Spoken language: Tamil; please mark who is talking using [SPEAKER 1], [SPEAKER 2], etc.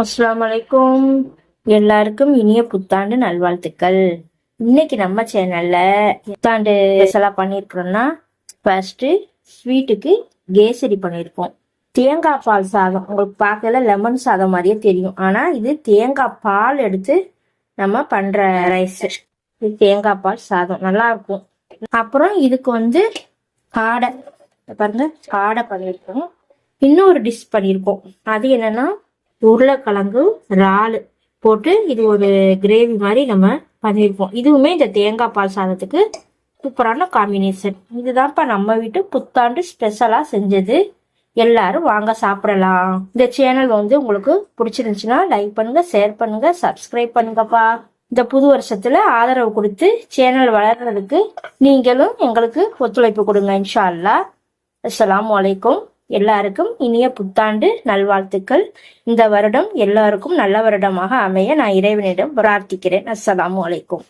[SPEAKER 1] அஸ்லாம் வலைக்கும் எல்லாருக்கும் இனிய புத்தாண்டு நல்வாழ்த்துக்கள். இன்னைக்கு நம்ம சேனல்ல புத்தாண்டு ஸ்பெஷலா பண்ணியிருக்கிறோம்னா ஃபர்ஸ்ட் ஸ்வீட்டுக்கு கேசரி பண்ணியிருக்கோம் தேங்காய் பால் சாதம். உங்களுக்கு பார்க்கல லெமன் சாதம் மாதிரியே தெரியும். ஆனா இது தேங்காய் பால் எடுத்து நம்ம பண்ற ரைஸ் இது தேங்காய் பால் சாதம். நல்லா இருக்கும். அப்புறம் இதுக்கு வந்து காடை. பாருங்க காடை பண்ணியிருக்கோம் இன்னொரு டிஷ் பண்ணியிருக்கோம் அது என்னன்னா உருளைக்கிழங்கு இறாலு போட்டு இது ஒரு கிரேவி மாதிரி நம்ம பண்ணியிருப்போம் இதுவுமே இந்த தேங்காய் பால் சாதத்துக்கு சூப்பரான காம்பினேஷன் இதுதான்ப்பா நம்ம வீட்டு புத்தாண்டு ஸ்பெஷலாக செஞ்சது. எல்லாரும் வாங்க சாப்பிடலாம். இந்த சேனல் வந்து உங்களுக்கு பிடிச்சிருந்துச்சுன்னா லைக் பண்ணுங்க ஷேர் பண்ணுங்க சப்ஸ்கிரைப் பண்ணுங்கப்பா. இந்த புது வருஷத்துல ஆதரவு கொடுத்து சேனல் வளர்றதுக்கு நீங்களும் எங்களுக்கு ஒத்துழைப்பு கொடுங்க இன்ஷா அல்லாஹ் அஸ்ஸலாமு அலைக்கும். எல்லாருக்கும் இனிய புத்தாண்டு நல்வாழ்த்துக்கள். இந்த வருடம் எல்லாருக்கும் நல்ல வருடமாக அமைய நான் இறைவனிடம் பிரார்த்திக்கிறேன். அஸ்ஸலாமு அலைக்கும்.